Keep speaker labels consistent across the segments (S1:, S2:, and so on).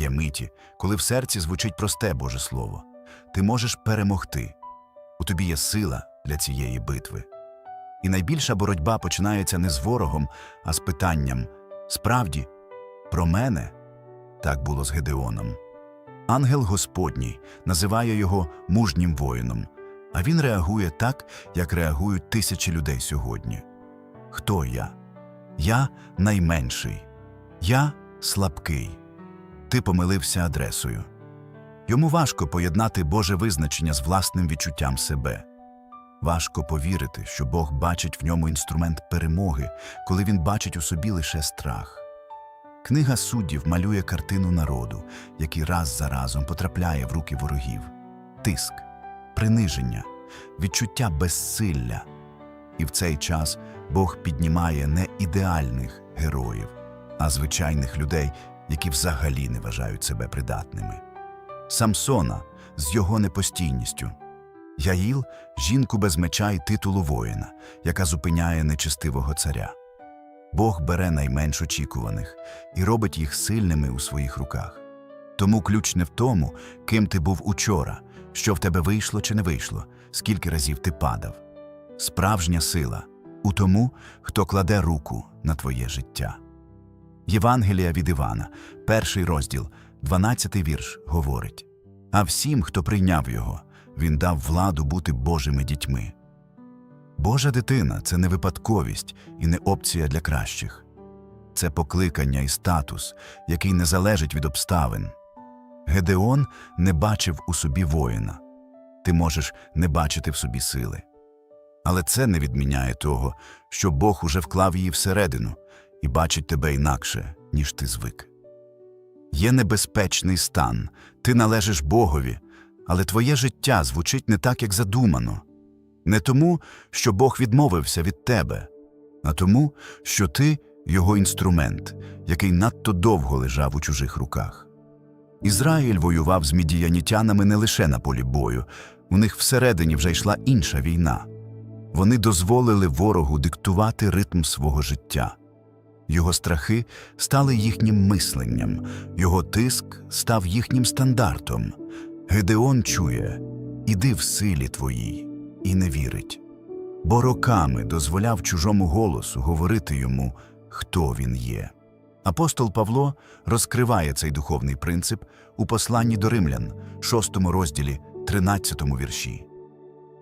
S1: Є миті, коли в серці звучить просте Боже Слово. Ти можеш перемогти. У тобі є сила для цієї битви. І найбільша боротьба починається не з ворогом, а з питанням справді, про мене так було з Гедеоном. Ангел Господній називає його мужнім воїном, а він реагує так, як реагують тисячі людей сьогодні. Хто я? Я найменший, я слабкий. Ти помилився адресою. Йому важко поєднати Боже визначення з власним відчуттям себе. Важко повірити, що Бог бачить в ньому інструмент перемоги, коли він бачить у собі лише страх. Книга суддів малює картину народу, який раз за разом потрапляє в руки ворогів, тиск, приниження, відчуття безсилля. І в цей час Бог піднімає не ідеальних героїв, а звичайних людей, які взагалі не вважають себе придатними. Самсона з його непостійністю. Яїл жінку без меча й титулу воїна, яка зупиняє нечестивого царя. Бог бере найменш очікуваних і робить їх сильними у своїх руках. Тому ключ не в тому, ким ти був учора, що в тебе вийшло чи не вийшло, скільки разів ти падав. Справжня сила у тому, хто кладе руку на твоє життя. Євангелія від Івана, перший розділ, 12 вірш, говорить: А всім, хто прийняв його, він дав владу бути Божими дітьми. Божа дитина це не випадковість і не опція для кращих. Це покликання і статус, який не залежить від обставин. Гедеон не бачив у собі воїна. Ти можеш не бачити в собі сили. Але це не відміняє того, що Бог уже вклав її всередину і бачить тебе інакше, ніж ти звик. Є небезпечний стан, ти належиш Богові, але твоє життя звучить не так, як задумано. Не тому, що Бог відмовився від тебе, а тому, що ти його інструмент, який надто довго лежав у чужих руках. Ізраїль воював з мідіянітянами не лише на полі бою, у них всередині вже йшла інша війна. Вони дозволили ворогу диктувати ритм свого життя. Його страхи стали їхнім мисленням, його тиск став їхнім стандартом. Гедеон чує іди в силі твоїй, і не вірить, бо роками дозволяв чужому голосу говорити йому, хто він є. Апостол Павло розкриває цей духовний принцип у посланні до римлян, 6 розділі, 13 вірші.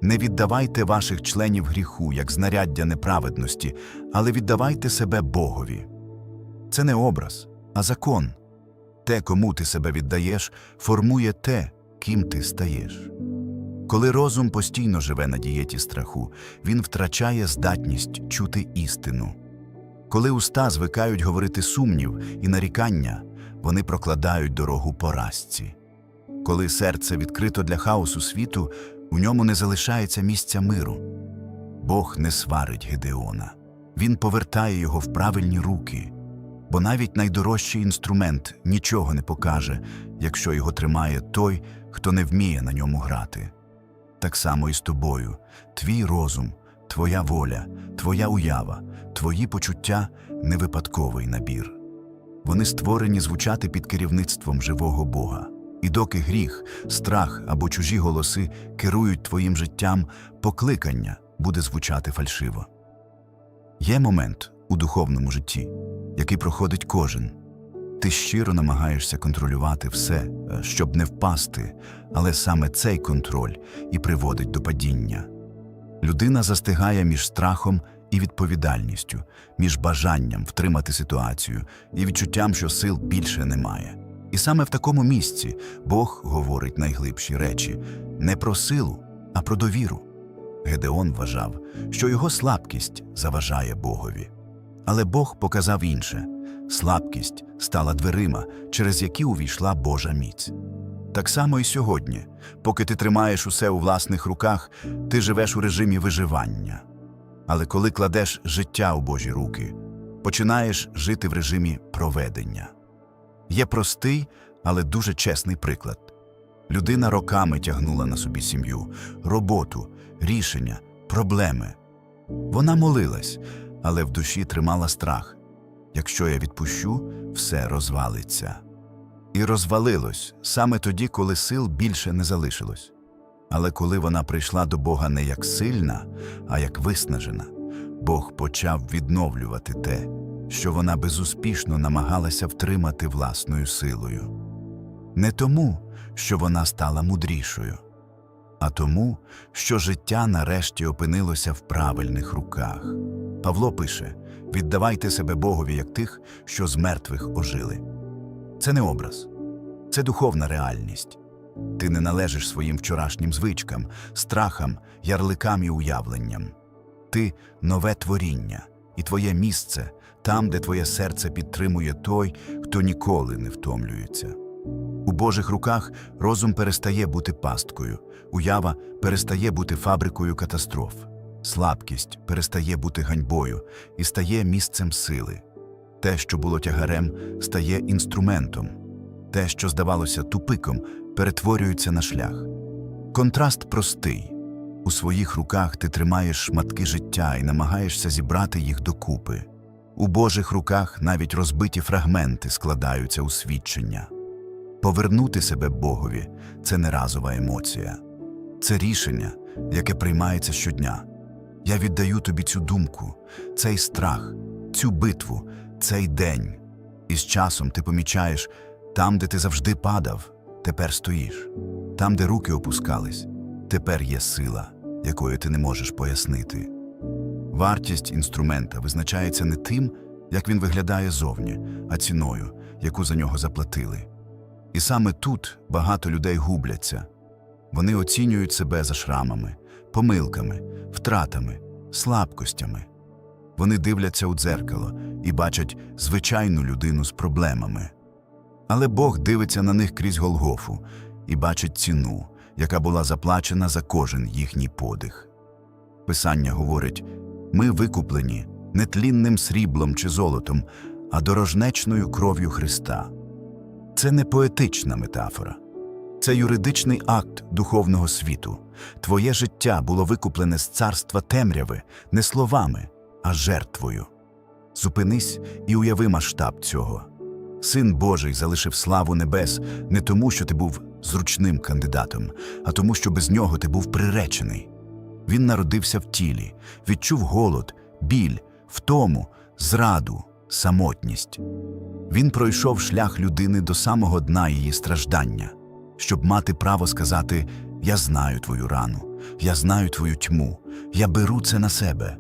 S1: Не віддавайте ваших членів гріху, як знаряддя неправедності, але віддавайте себе Богові. Це не образ, а закон. Те, кому ти себе віддаєш, формує те, ким ти стаєш. Коли розум постійно живе на дієті страху, він втрачає здатність чути істину. Коли уста звикають говорити сумнів і нарікання, вони прокладають дорогу поразці. Коли серце відкрито для хаосу світу, у ньому не залишається місця миру. Бог не сварить Гедеона, він повертає його в правильні руки, бо навіть найдорожчий інструмент нічого не покаже, якщо його тримає той, хто не вміє на ньому грати. Так само і з тобою, твій розум, твоя воля, твоя уява, твої почуття не випадковий набір. Вони створені звучати під керівництвом живого Бога. І доки гріх, страх або чужі голоси керують твоїм життям, покликання буде звучати фальшиво. Є момент у духовному житті, який проходить кожен. Ти щиро намагаєшся контролювати все, е, щоб не впасти, але саме цей контроль і приводить до падіння. Людина застигає між страхом і відповідальністю, між бажанням втримати ситуацію і відчуттям, що сил більше немає. І саме в такому місці Бог говорить найглибші речі не про силу, а про довіру. Гедеон вважав, що його слабкість заважає Богові. Але Бог показав інше слабкість стала дверима, через які увійшла Божа міць. Так само і сьогодні, поки ти тримаєш усе у власних руках, ти живеш у режимі виживання. Але коли кладеш життя у Божі руки, починаєш жити в режимі проведення. Є простий, але дуже чесний приклад. Людина роками тягнула на собі сім'ю, роботу, рішення, проблеми. Вона молилась, але в душі тримала страх. Якщо я відпущу, все розвалиться. і розвалилось саме тоді, коли сил більше не залишилось. Але коли вона прийшла до Бога не як сильна, а як виснажена, Бог почав відновлювати те, що вона безуспішно намагалася втримати власною силою. Не тому, що вона стала мудрішою, а тому, що життя нарешті опинилося в правильних руках. Павло пише: віддавайте себе Богові як тих, що з мертвих ожили. Це не образ, це духовна реальність. Ти не належиш своїм вчорашнім звичкам, страхам, ярликам і уявленням. Ти нове творіння, і твоє місце там, де твоє серце підтримує той, хто ніколи не втомлюється. У Божих руках розум перестає бути пасткою, уява перестає бути фабрикою катастроф, слабкість перестає бути ганьбою і стає місцем сили. Те, що було тягарем, стає інструментом, те, що здавалося тупиком, перетворюється на шлях. Контраст простий. У своїх руках ти тримаєш шматки життя і намагаєшся зібрати їх докупи. У Божих руках навіть розбиті фрагменти складаються у свідчення. Повернути себе Богові це не разова емоція, це рішення, яке приймається щодня. Я віддаю тобі цю думку, цей страх, цю битву, цей день. І з часом ти помічаєш, там, де ти завжди падав, тепер стоїш, там, де руки опускались, тепер є сила, якою ти не можеш пояснити. Вартість інструмента визначається не тим, як він виглядає зовні, а ціною, яку за нього заплатили. І саме тут багато людей губляться. Вони оцінюють себе за шрамами, помилками, втратами, слабкостями. Вони дивляться у дзеркало і бачать звичайну людину з проблемами. Але Бог дивиться на них крізь Голгофу і бачить ціну, яка була заплачена за кожен їхній подих. Писання говорить: ми викуплені не тлінним сріблом чи золотом, а дорожнечною кров'ю Христа. Це не поетична метафора, це юридичний акт духовного світу. Твоє життя було викуплене з царства темряви не словами, а жертвою. Зупинись і уяви масштаб цього. Син Божий залишив славу небес не тому, що ти був зручним кандидатом, а тому, що без нього ти був приречений. Він народився в тілі, відчув голод, біль, втому, зраду, самотність. Він пройшов шлях людини до самого дна її страждання, щоб мати право сказати: Я знаю твою рану, я знаю твою тьму, я беру це на себе.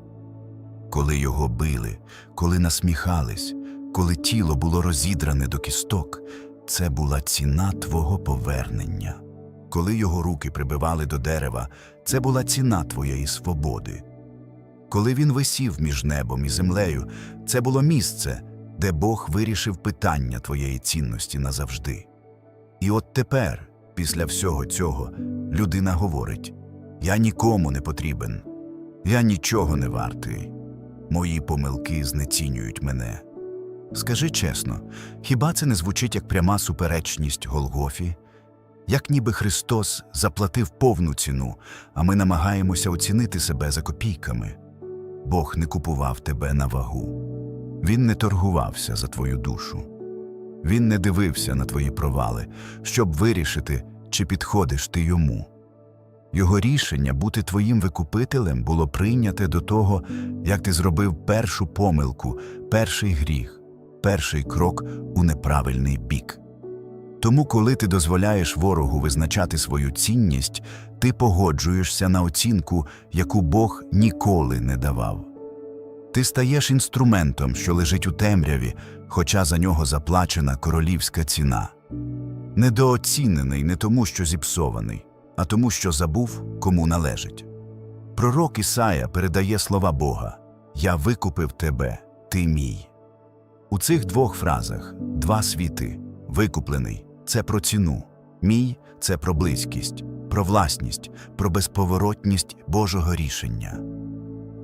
S1: Коли його били, коли насміхались, коли тіло було розідране до кісток, це була ціна твого повернення. Коли його руки прибивали до дерева, це була ціна твоєї свободи. Коли він висів між небом і землею, це було місце, де Бог вирішив питання твоєї цінності назавжди. І от тепер, після всього цього, людина говорить: Я нікому не потрібен, я нічого не вартий, мої помилки знецінюють мене. Скажи чесно, хіба це не звучить як пряма суперечність Голгофі? Як ніби Христос заплатив повну ціну, а ми намагаємося оцінити себе за копійками. Бог не купував тебе на вагу. Він не торгувався за твою душу. Він не дивився на твої провали, щоб вирішити, чи підходиш ти йому. Його рішення бути твоїм викупителем було прийняте до того, як ти зробив першу помилку, перший гріх, перший крок у неправильний бік. Тому, коли ти дозволяєш ворогу визначати свою цінність, ти погоджуєшся на оцінку, яку Бог ніколи не давав. Ти стаєш інструментом, що лежить у темряві, хоча за нього заплачена королівська ціна. Недооцінений не тому, що зіпсований, а тому, що забув, кому належить. Пророк Ісая передає слова Бога Я викупив тебе, ти мій. У цих двох фразах два світи викуплений це про ціну, мій це про близькість, про власність, про безповоротність Божого рішення.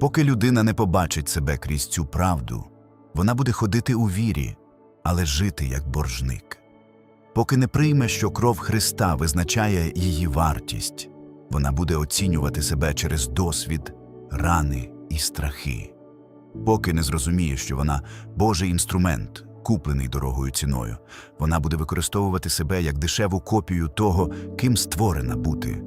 S1: Поки людина не побачить себе крізь цю правду, вона буде ходити у вірі, але жити як боржник. Поки не прийме, що кров Христа визначає її вартість, вона буде оцінювати себе через досвід, рани і страхи. Поки не зрозуміє, що вона Божий інструмент, куплений дорогою ціною. Вона буде використовувати себе як дешеву копію того, ким створена бути.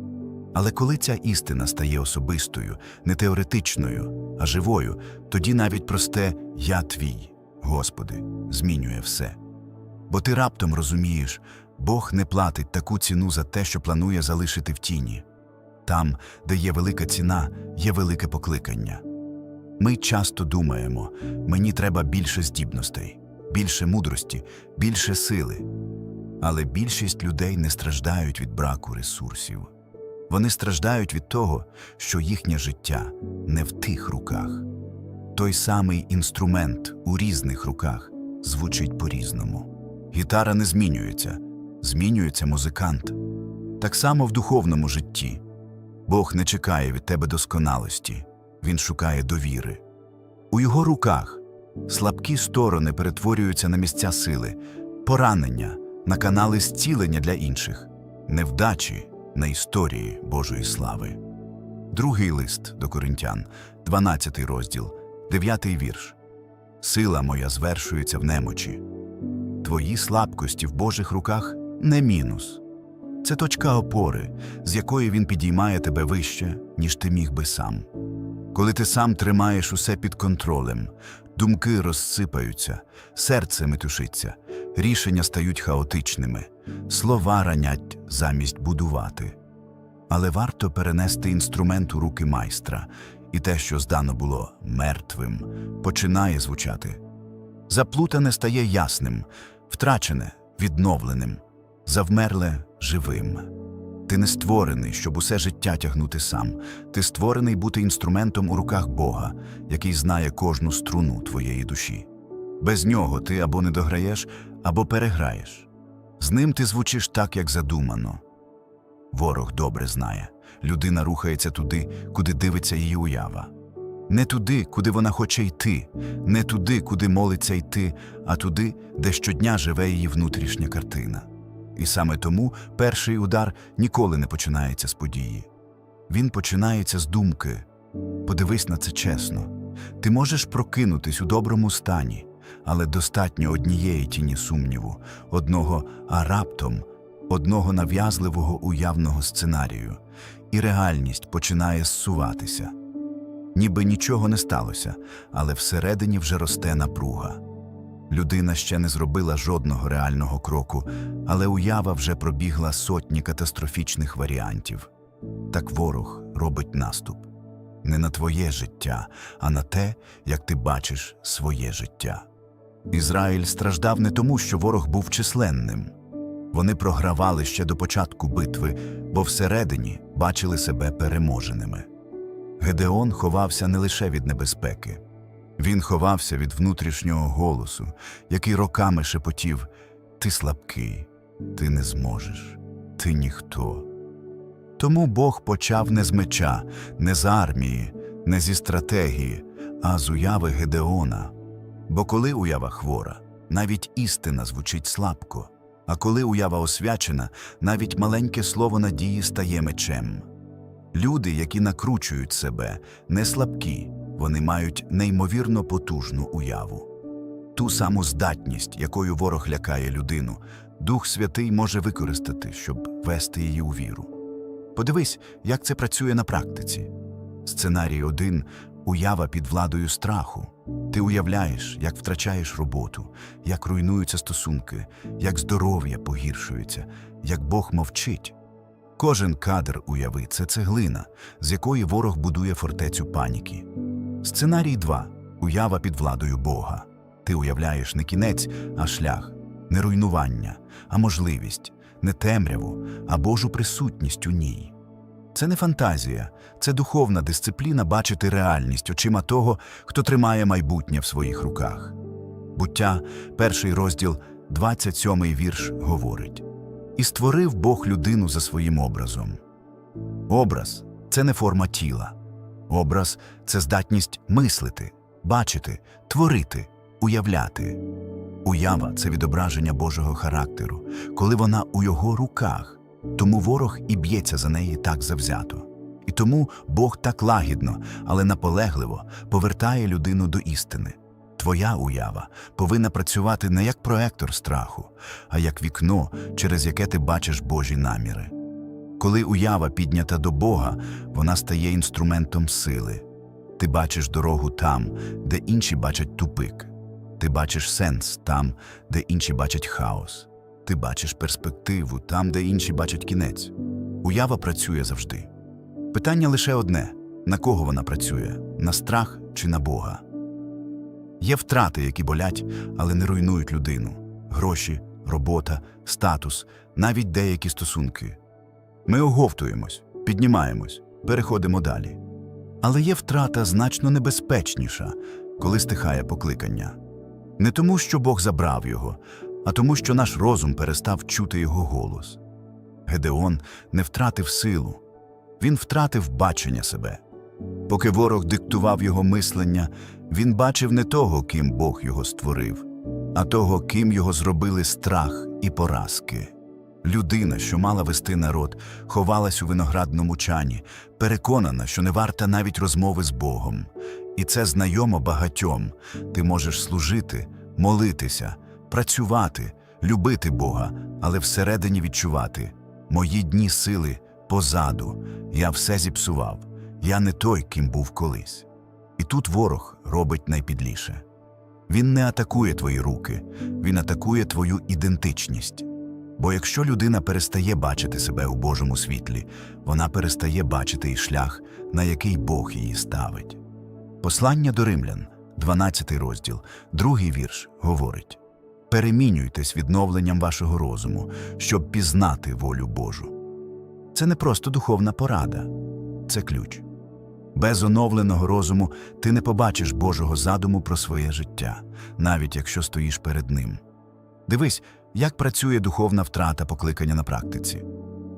S1: Але коли ця істина стає особистою, не теоретичною, а живою, тоді навіть просте Я твій, Господи, змінює все. Бо ти раптом розумієш, Бог не платить таку ціну за те, що планує залишити в тіні. Там, де є велика ціна, є велике покликання. Ми часто думаємо, мені треба більше здібностей, більше мудрості, більше сили. Але більшість людей не страждають від браку ресурсів. Вони страждають від того, що їхнє життя не в тих руках. Той самий інструмент у різних руках звучить по-різному. Гітара не змінюється, змінюється музикант. Так само в духовному житті. Бог не чекає від тебе досконалості, Він шукає довіри. У його руках слабкі сторони перетворюються на місця сили, поранення, на канали зцілення для інших, невдачі на історії Божої слави. Другий лист до коринтян, 12 розділ, 9 вірш. Сила моя звершується в немочі. Твої слабкості в Божих руках не мінус. Це точка опори, з якої він підіймає тебе вище, ніж ти міг би сам. Коли ти сам тримаєш усе під контролем, думки розсипаються, серце метушиться, рішення стають хаотичними, слова ранять замість будувати. Але варто перенести інструмент у руки майстра, і те, що здано було мертвим, починає звучати. Заплутане стає ясним, втрачене відновленим, завмерле живим. Ти не створений, щоб усе життя тягнути сам. Ти створений бути інструментом у руках Бога, який знає кожну струну твоєї душі. Без нього ти або не дограєш, або переграєш. З ним ти звучиш так, як задумано. Ворог добре знає. Людина рухається туди, куди дивиться її уява. Не туди, куди вона хоче йти, не туди, куди молиться йти, а туди, де щодня живе її внутрішня картина. І саме тому перший удар ніколи не починається з події. Він починається з думки. Подивись на це чесно. Ти можеш прокинутись у доброму стані, але достатньо однієї тіні сумніву, одного а раптом, одного нав'язливого уявного сценарію, і реальність починає зсуватися. Ніби нічого не сталося, але всередині вже росте напруга. Людина ще не зробила жодного реального кроку, але уява вже пробігла сотні катастрофічних варіантів. Так ворог робить наступ не на твоє життя, а на те, як ти бачиш своє життя. Ізраїль страждав не тому, що ворог був численним. Вони програвали ще до початку битви, бо всередині бачили себе переможеними. Гедеон ховався не лише від небезпеки. Він ховався від внутрішнього голосу, який роками шепотів Ти слабкий, ти не зможеш, ти ніхто. Тому Бог почав не з меча, не з армії, не зі стратегії, а з уяви Гедеона. Бо коли уява хвора, навіть істина звучить слабко, а коли уява освячена, навіть маленьке слово надії стає мечем. Люди, які накручують себе, не слабкі, вони мають неймовірно потужну уяву. Ту саму здатність, якою ворог лякає людину, Дух Святий може використати, щоб вести її у віру. Подивись, як це працює на практиці. Сценарій 1 – уява під владою страху. Ти уявляєш, як втрачаєш роботу, як руйнуються стосунки, як здоров'я погіршується, як Бог мовчить. Кожен кадр уяви це цеглина, з якої ворог будує фортецю паніки. Сценарій 2. Уява під владою Бога. Ти уявляєш не кінець, а шлях, не руйнування, а можливість, не темряву, а Божу присутність у ній. Це не фантазія, це духовна дисципліна бачити реальність очима того, хто тримає майбутнє в своїх руках. Буття, перший розділ, 27 вірш говорить І створив Бог людину за своїм образом. Образ це не форма тіла. Образ це здатність мислити, бачити, творити, уявляти. Уява це відображення Божого характеру, коли вона у його руках, тому ворог і б'ється за неї так завзято. І тому Бог так лагідно, але наполегливо повертає людину до істини. Твоя уява повинна працювати не як проектор страху, а як вікно, через яке ти бачиш Божі наміри. Коли уява піднята до Бога, вона стає інструментом сили. Ти бачиш дорогу там, де інші бачать тупик. Ти бачиш сенс там, де інші бачать хаос. Ти бачиш перспективу там, де інші бачать кінець. Уява працює завжди. Питання лише одне: на кого вона працює на страх чи на Бога? Є втрати, які болять, але не руйнують людину: гроші, робота, статус, навіть деякі стосунки. Ми оговтуємось, піднімаємось, переходимо далі. Але є втрата значно небезпечніша, коли стихає покликання. Не тому, що Бог забрав його, а тому, що наш розум перестав чути його голос. Гедеон не втратив силу, він втратив бачення себе. Поки ворог диктував його мислення, він бачив не того, ким Бог його створив, а того, ким його зробили страх і поразки. Людина, що мала вести народ, ховалась у виноградному чані, переконана, що не варта навіть розмови з Богом. І це знайомо багатьом. Ти можеш служити, молитися, працювати, любити Бога, але всередині відчувати мої дні сили позаду, я все зіпсував, я не той, ким був колись. І тут ворог робить найпідліше. Він не атакує твої руки, він атакує твою ідентичність. Бо якщо людина перестає бачити себе у Божому світлі, вона перестає бачити і шлях, на який Бог її ставить. Послання до римлян, 12 розділ, другий вірш, говорить Перемінюйтесь відновленням вашого розуму, щоб пізнати волю Божу. Це не просто духовна порада, це ключ. Без оновленого розуму ти не побачиш Божого задуму про своє життя, навіть якщо стоїш перед ним. Дивись, як працює духовна втрата покликання на практиці.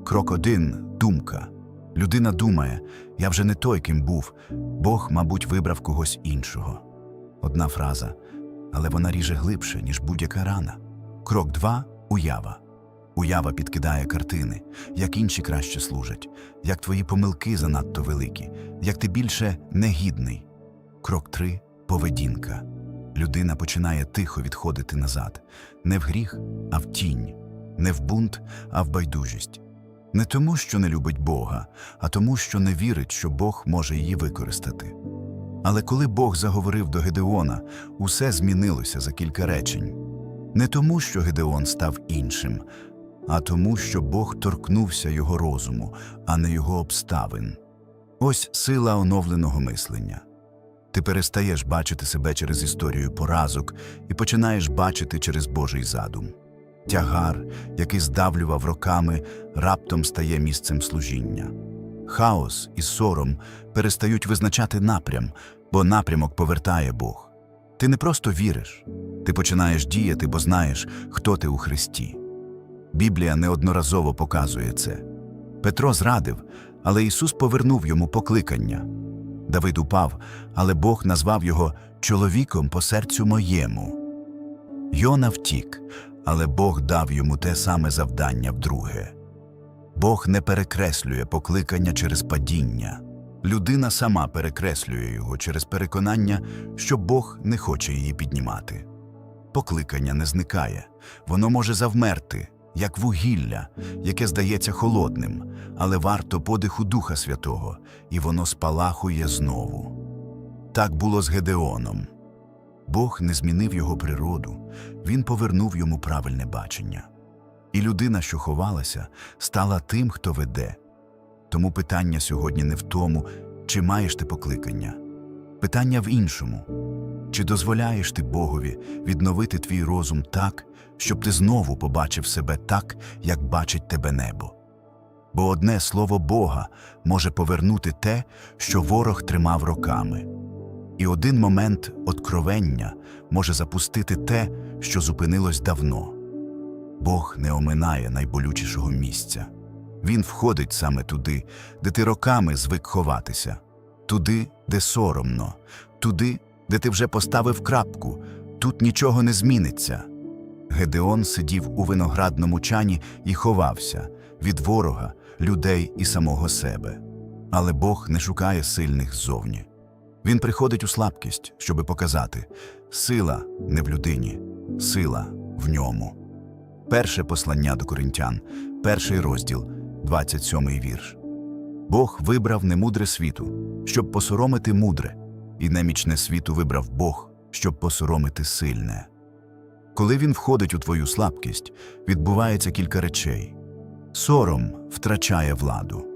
S1: Крок один думка. Людина думає, я вже не той, ким був, Бог, мабуть, вибрав когось іншого. Одна фраза, але вона ріже глибше, ніж будь-яка рана. Крок два уява. Уява підкидає картини, як інші краще служать, як твої помилки занадто великі, як ти більше негідний. Крок три поведінка. Людина починає тихо відходити назад, не в гріх, а в тінь, не в бунт, а в байдужість. Не тому, що не любить Бога, а тому, що не вірить, що Бог може її використати. Але коли Бог заговорив до Гедеона, усе змінилося за кілька речень. Не тому, що Гедеон став іншим, а тому, що Бог торкнувся його розуму, а не його обставин. Ось сила оновленого мислення. Ти перестаєш бачити себе через історію поразок і починаєш бачити через Божий задум. Тягар, який здавлював роками, раптом стає місцем служіння. Хаос і сором перестають визначати напрям, бо напрямок повертає Бог. Ти не просто віриш, ти починаєш діяти, бо знаєш, хто ти у Христі. Біблія неодноразово показує це. Петро зрадив, але Ісус повернув йому покликання. Давид упав, але Бог назвав його чоловіком по серцю моєму. Йона втік, але Бог дав йому те саме завдання вдруге. Бог не перекреслює покликання через падіння. Людина сама перекреслює його через переконання, що Бог не хоче її піднімати. Покликання не зникає, воно може завмерти, як вугілля, яке здається холодним, але варто подиху Духа Святого, і воно спалахує знову. Так було з Гедеоном. Бог не змінив його природу, він повернув йому правильне бачення. І людина, що ховалася, стала тим, хто веде. Тому питання сьогодні не в тому, чи маєш ти покликання. Питання в іншому чи дозволяєш ти Богові відновити твій розум так, щоб ти знову побачив себе так, як бачить тебе небо? Бо одне слово Бога може повернути те, що ворог тримав роками. І один момент откровення може запустити те, що зупинилось давно. Бог не оминає найболючішого місця. Він входить саме туди, де ти роками звик ховатися, туди, де соромно, туди, де ти вже поставив крапку, тут нічого не зміниться. Гедеон сидів у виноградному чані і ховався від ворога, людей і самого себе. Але Бог не шукає сильних ззовні. Він приходить у слабкість, щоби показати Сила не в людині, сила в ньому. Перше послання до коринтян, перший розділ, 27 вірш. Бог вибрав немудре світу, щоб посоромити мудре, і немічне світу вибрав Бог, щоб посоромити сильне. Коли він входить у твою слабкість, відбувається кілька речей. Сором втрачає владу.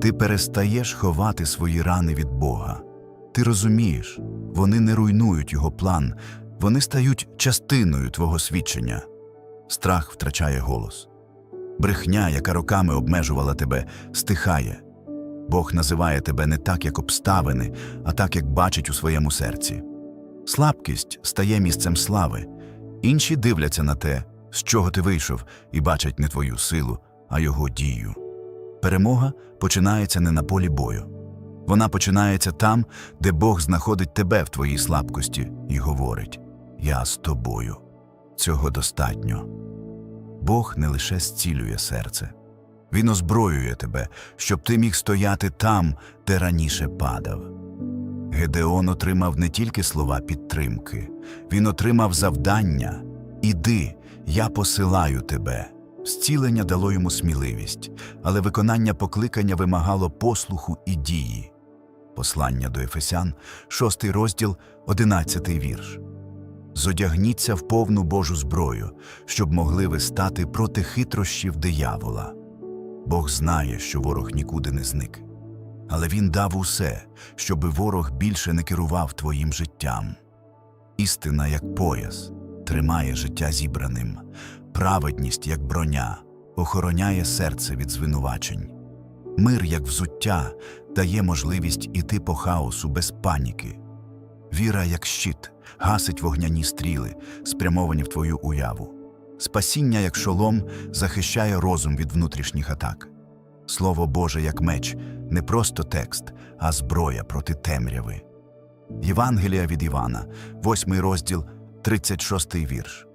S1: Ти перестаєш ховати свої рани від Бога. Ти розумієш, вони не руйнують його план, вони стають частиною твого свідчення. Страх втрачає голос. Брехня, яка роками обмежувала тебе, стихає. Бог називає тебе не так, як обставини, а так, як бачить у своєму серці. Слабкість стає місцем слави. Інші дивляться на те, з чого ти вийшов, і бачать не твою силу, а його дію. Перемога починається не на полі бою. Вона починається там, де Бог знаходить тебе в твоїй слабкості і говорить: Я з тобою. Цього достатньо. Бог не лише зцілює серце, Він озброює тебе, щоб ти міг стояти там, де раніше падав. Гедеон отримав не тільки слова підтримки, він отримав завдання Іди, я посилаю тебе. Зцілення дало йому сміливість, але виконання покликання вимагало послуху і дії. Послання до Ефесян, 6 розділ, 11 вірш. Зодягніться в повну Божу зброю, щоб могли ви стати проти хитрощів диявола. Бог знає, що ворог нікуди не зник. Але він дав усе, щоби ворог більше не керував твоїм життям. Істина, як пояс, тримає життя зібраним, праведність, як броня, охороняє серце від звинувачень. Мир, як взуття, дає можливість іти по хаосу без паніки. Віра, як щит, гасить вогняні стріли, спрямовані в твою уяву. Спасіння, як шолом, захищає розум від внутрішніх атак. Слово Боже, як меч, не просто текст, а зброя проти темряви. Євангелія від Івана, 8 розділ, 36 вірш.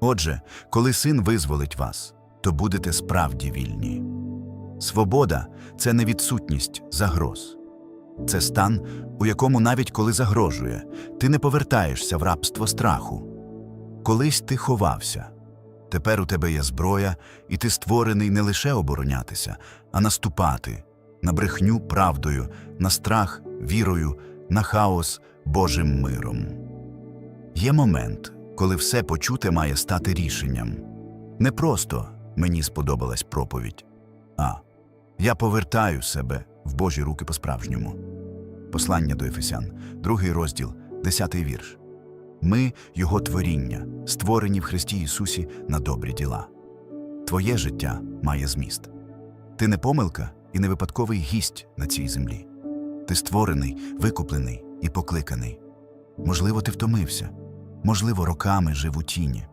S1: Отже, коли син визволить вас, то будете справді вільні. Свобода це не відсутність загроз. Це стан, у якому навіть коли загрожує, ти не повертаєшся в рабство страху. Колись ти ховався. Тепер у тебе є зброя, і ти створений не лише оборонятися, а наступати на брехню правдою, на страх вірою, на хаос Божим миром. Є момент, коли все почуте має стати рішенням. Не просто мені сподобалась проповідь, а я повертаю себе в Божі руки по-справжньому. Послання до Ефесян, другий розділ, десятий вірш. Ми Його творіння, створені в Христі Ісусі на добрі діла. Твоє життя має зміст. Ти не помилка і не випадковий гість на цій землі. Ти створений, викуплений і покликаний. Можливо, ти втомився, можливо, роками жив у тіні.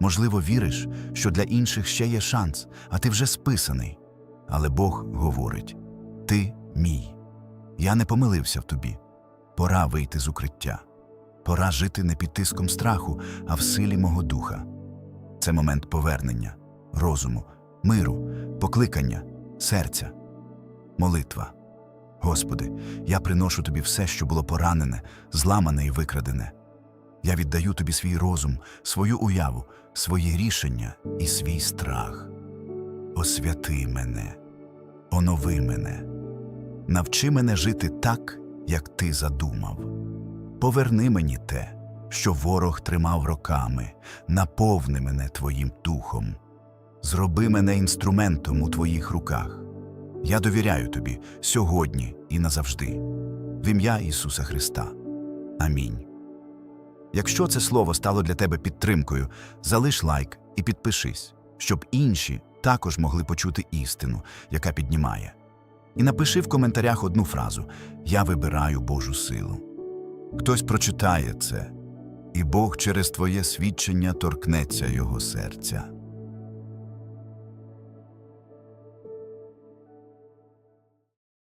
S1: Можливо, віриш, що для інших ще є шанс, а ти вже списаний. Але Бог говорить: Ти мій. Я не помилився в тобі. Пора вийти з укриття. Пора жити не під тиском страху, а в силі мого духа. Це момент повернення, розуму, миру, покликання, серця, молитва. Господи, я приношу тобі все, що було поранене, зламане і викрадене. Я віддаю тобі свій розум, свою уяву, свої рішення і свій страх. Освяти мене, онови мене, навчи мене жити так, як ти задумав. Поверни мені те, що ворог тримав роками, наповни мене Твоїм духом. Зроби мене інструментом у Твоїх руках. Я довіряю Тобі сьогодні і назавжди. В ім'я Ісуса Христа. Амінь. Якщо це слово стало для тебе підтримкою, залиш лайк і підпишись, щоб інші також могли почути істину, яка піднімає. І напиши в коментарях одну фразу Я вибираю Божу силу. Хтось прочитає це, і Бог через твоє свідчення торкнеться його серця.